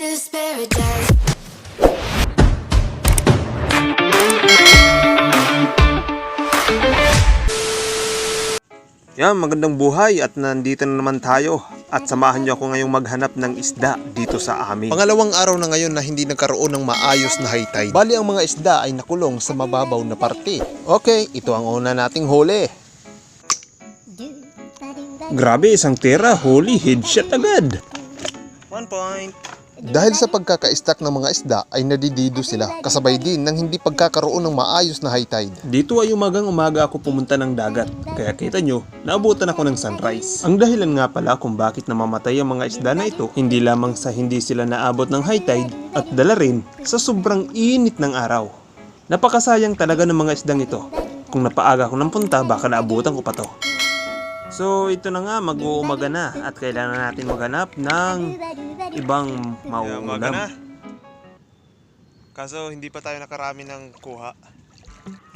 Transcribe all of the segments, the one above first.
Is paradise. Yan, magandang buhay at nandito na naman tayo. At samahan niyo ako ngayong maghanap ng isda dito sa amin. Pangalawang araw na ngayon na hindi nagkaroon ng maayos na high tide. Bali ang mga isda ay nakulong sa mababaw na parte. Okay, ito ang una nating huli. Grabe, isang tera. Holy headshot agad. One point. Dahil sa pagkaka-stack ng mga isda ay nadidido sila kasabay din ng hindi pagkakaroon ng maayos na high tide. Dito ay umagang umaga ako pumunta ng dagat. Kaya kita nyo, naabutan ako ng sunrise. Ang dahilan nga pala kung bakit namamatay ang mga isda na ito, hindi lamang sa hindi sila naabot ng high tide at dala rin sa sobrang init ng araw. Napakasayang talaga ng mga isdang ito. Kung napaaga ako ng punta, baka naabutan ko pa to. So ito na nga, mag-uumaga na at kailangan natin maghanap ng ibang maulam. Kaso hindi pa tayo nakarami ng kuha.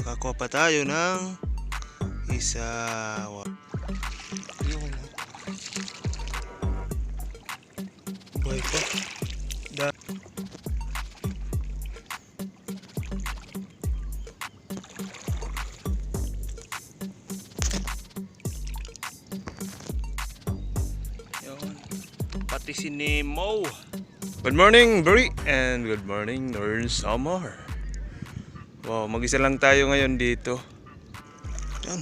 Nakakuha pa tayo ng isa. Yun. Buhay pa. Da. Pati si Nemo. Good morning, Bri. And good morning, Northern Summer. Wow, mag-isa lang tayo ngayon dito. Yan.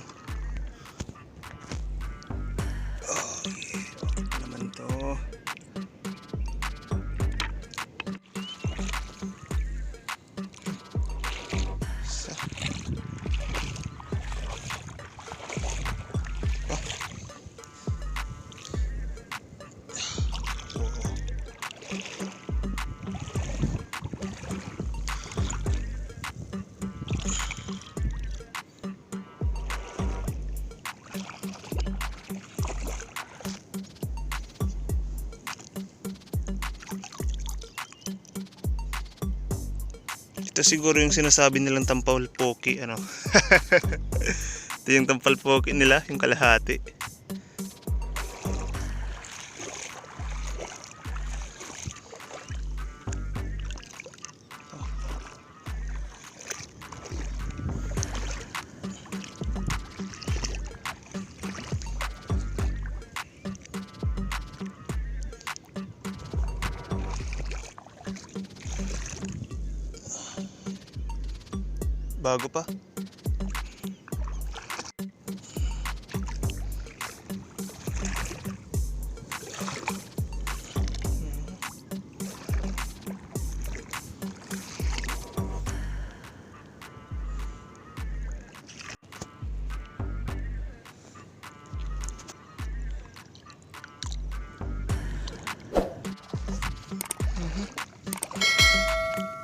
Ito siguro yung sinasabi nilang tampal poki, ano. Ito yung tampal poki nila, yung kalahati. Bago pa.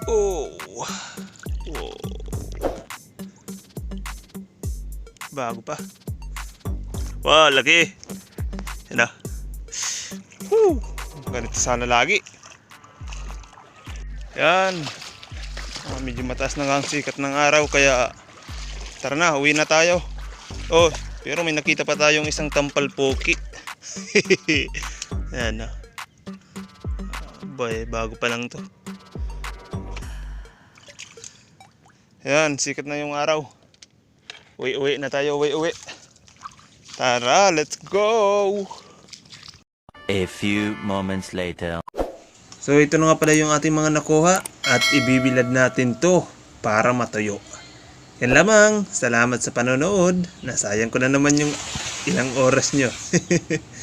Oh. Bago pa. Wow, laki. Yan na. Woo! Ganito sana lagi. Yan. Ah, medyo mataas na nga ang sikat ng araw kaya tara na, uwi na tayo. Oh, pero may nakita pa tayong isang tampal poki. Yan na. Boy, bago pa lang to. Yan, sikat na yung araw. Uwi-uwi na tayo, uwi-uwi. Tara, let's go! A few moments later. So ito na nga pala yung ating mga nakuha at ibibilad natin to para matuyo. Yan lamang. Salamat sa panonood. Nasayang ko na naman yung ilang oras nyo.